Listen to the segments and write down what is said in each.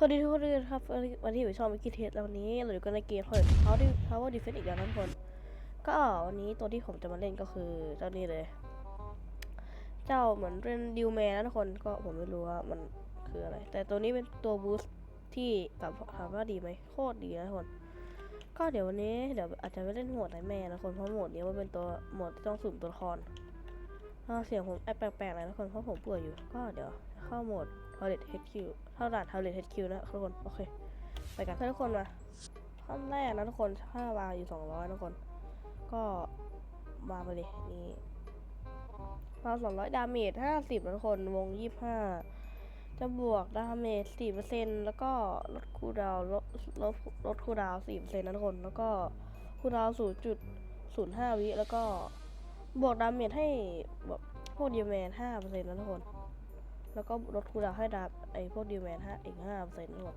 สวัสดีทุกคนครับวันนี้วันนี้อยู่ช่องวิกิเทสแล้ววันนี้เราอยู่กันในเกมเฮ้ย How do How do Defense อีกแล้วนะทุกคน ก็วันนี้ตัวที่ผมจะมาเล่นก็คือเจ้านี้เลย เจ้าเหมือนเป็นดิวแมนนะทุกคนก็ผมไม่รู้ว่ามันคืออะไร แต่ตัวนี้เป็นตัวบูสต์ที่แบบถามว่าดีไหมโคตรดีนะทุกคน ก็เดี๋ยววันนี้เดี๋ยวอาจจะไปเล่นโหมดไหนแม่นะทุกคนเพราะโหมดนี้มันเป็นตัวโหมดที่ต้องสุ่มตัวละครอ่าเสียงผมแอบแปลกๆเลยนะทุกคนเพราะผมป่วยอยู่ก็เดี๋ยวเข้าโหมด t o i l e t HQ เข้าด่าน t o i l e t HQ นะทุกคนโอเคไปกันทุกคนมาขั้นแรกนะทุกคนถ้าวางอยู่สองร้อยทุกคน ก็มาไปเลยนี่มาสองร้อยดาเมจห้าสิบทุกคนวงยี่ห้าจะบวกดาเมจสี่เปอร์เซ็นแล้วก็ลดคูดาวลดลดลดคูดาวสี่เปอร์เซ็นต์นะทุกคน แล้วก็คูดาวศูนย์จุดศูนย์ห้าวิแล้วก็บวกดาเมจให้แบบพวกเดียแมนห้าเปอร์เซ็นต์นะทุกคน แล้วก็ลดคูลดาวให้ดาบไอพวกดีแมนฮะอีกห้าเปอร์เซ็นต์นะทุกคน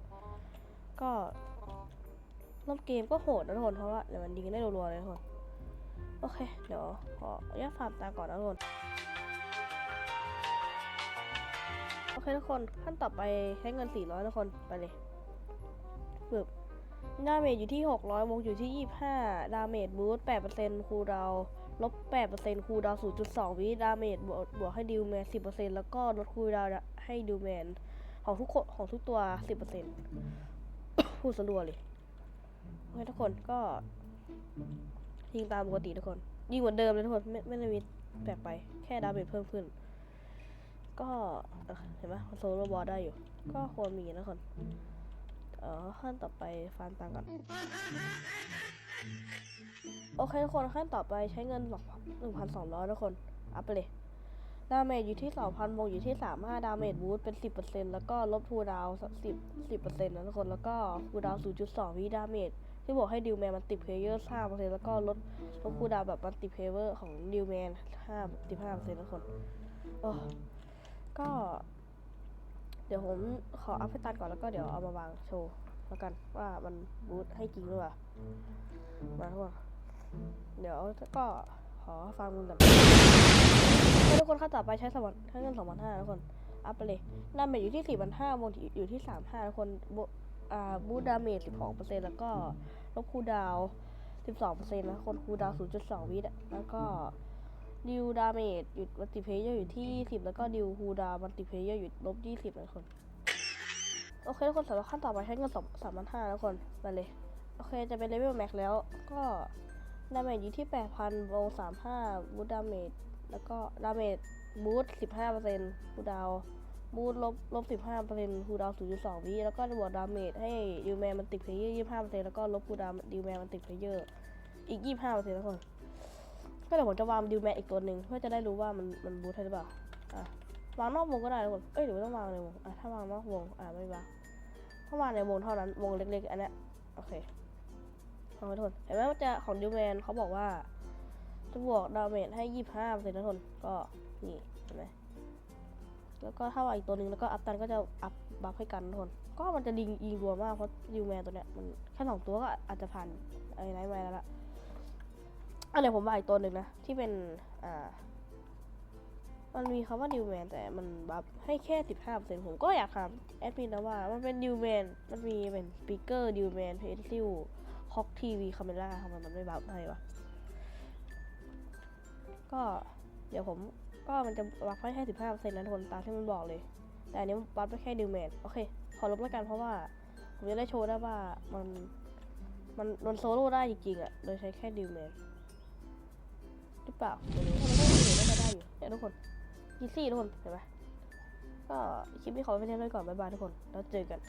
ก็รอบเกมก็โหดนะทุกคนเพราะว่าเดี๋ยวมันยิงได้รัวๆเลยทุกคนโอเค เดี๋ยวขออนุญาตฟาร์มตาก่อนนะทุกคนโอเคทุกคนขั้นต่อไปใช้เงิน400ทุกคนไปเลยปึ๊บ ดาเมจอยู่ที่ 600 วงอยู่ที่ 25 ดาเมจบูสต์8%คูลดาวน์ลบ 8%คูลดาวน์0.2 วิ ดาเมจบวกบวกให้ดิวแมน 10%แล้วก็ลดคูลดาวให้ดิวแมน ของทุกคนของทุกตัว 10%พูดสะดวเลยโอเคทุกคนก็ ยิงตามปกติทุกคน ยิงเหมือนเดิมเลยทุกคน ไม่ไม่ได้มีแปลกไป แค่ดาเมจเพิ่มขึ้น ก็เอ่อเห็นไหมโซโลบอลได้อยู่ ก็ควรมีนะทุกคน เออขั้นต่อไปฟาร์มตังก่อนโอเคทุกคนขั้นต่อไปใช้เงินหนึ่งพันสองร้อยทุกคนอัพไปเลยดาเมจอยู่ที่สองพันบวกอยู่ที่สามห้าดาเมจบูสต์เป็นสิบเปอร์เซ็นต์แล้วก็ลบคูดาวสิบสิบเปอร์เซ็นต์นะทุกคนแล้วก็คูดาวศูนย์จุดสองวิดาเมจที่บอกให้ดิวแมนมันติดเพลเยอร์ห้าเปอร์เซ็นต์แล้วก็ลดลดคูดาวแบบมันติดเพลเยอร์ของดิวแมนห้าสิบห้าเปอร์เซ็นต์ทุกคนโอ้ก็ ดี๋ยวผมขออัพให้ตันก่อนแล้วก็เดี๋ยวเอามาวางโชว์แล้วกันว่ามันบูสต์ให้จริงหรือเปล่ามาทุกคนเดี๋ยวก็ขอฟังมึงก่อนให้ทุกคนเข้าต่อไปใช้สมบัติใช้เงินสองพันห้าทุกคนอัพไปเลยดาเมจอยู่ที่สี่พันห้าบนอยู่ที่สามห้าทุกคนบวอ่าบูดดาเมจสิบสองเปอร์เซ็นต์แล้วก็ลบคูดาวสิบสองเปอร์เซ็นต์นะคนคูดาวศูนย์จุดสองวิแล้วก็ ดิวดาเมจอยู่มัลติเพเยอร์อยู่ที่สิบแล้วก็ดิวคูดามัลติเพเยอร์อยู่ลบยี่สิบนะคน โอเคทุกคนสำหรับขั้นต่อไปใช้เงินสองสามพันห้าทุกคนไปเลย โอเคจะเป็นเลเวลแม็กแล้วก็ดาเมจอยู่ที่แปดพันโบสามห้าบูดาเมจแล้วก็ดาเมจบูสต์สิบห้าเปอร์เซ็นต์คูดาวบูสต์ลบลบสิบห้าเปอร์เซ็นต์คูดาวศูนย์จุดสองวิแล้วก็บวกดาเมจให้ดิวแมนมันติดเพลเยอร์ยี่ห้าเปอร์เซ็นต์แล้วก็ลบคูดาวดิวแมนมันติดเพลเยอร์อีกยี่ห้าเปอร์เซ็นต์ทุกคน ก็เดี๋ยวผมจะวางดิวแมนอีกตัวหนึ่งเพื่อจะได้รู้ว่ามันมันบูสต์ให้หรือเปล่าอะวางนอกวงก็ได้ทุกคนเอ้ยหรือว่าต้องวางในวงอะถ้าวางนอกวงอะไม่วางถ้าวางในวงเท่านั้นวงเล็กๆอันนี้โอเคเอาไว้ทุกคนเห็นไหมว่าจะของดิวแมนเขาบอกว่าจะบวกดาเมจให้ยี่ห้าเปอร์เซ็นต์นะทุกคนก็นี่เห็นไหมแล้วก็ถ้าวางอีกตัวหนึ่งแล้วก็อัพตันก็จะอัพบัฟให้กันทุกคนก็มันจะยิงยิงรัวมากเพราะยูแมนตัวเนี้ยมันแค่สองตัวก็อาจจะผ่านไอ้ไนท์แมนแล้วล่ะ อันเดี๋ยวผมวาอีกตัวหนึ่งนะ ที่เป็น อ่า มันมีคำว่าดิวแมนแต่มันบัฟให้แค่สิบห้าเปอร์เซ็นต์ผมก็อยากถามแอดมินนะว่า มันเป็นดิวแมนมันมีเป็นสปีกเกอร์ดิวแมนเพนซิลฮอกทีวีคาเมล่าทำไมมันไม่บัฟให้วะ ก็เดี๋ยวผมก็มันจะวัดให้แค่สิบห้าเปอร์เซ็นต์นะทุนตามที่มันบอกเลย แต่อันนี้มันวัดไปแค่ดิวแมนโอเค ขอลบแล้วกันเพราะว่า ผมจะได้โชว์ได้ว่ามันมันมันโซโล่ได้จริงๆอะ โดยใช้แค่ดิวแมน หรือเปล่าไม่รู้มันก็ได้อยู่น่าได้อยู่เนี่ยทุกคนอีซี่ทุกคนเห็นไหมก็คลิปนี้ขอไปเท่านี้ก่อนบ๊ายบายทุกคน แล้วเจอกัน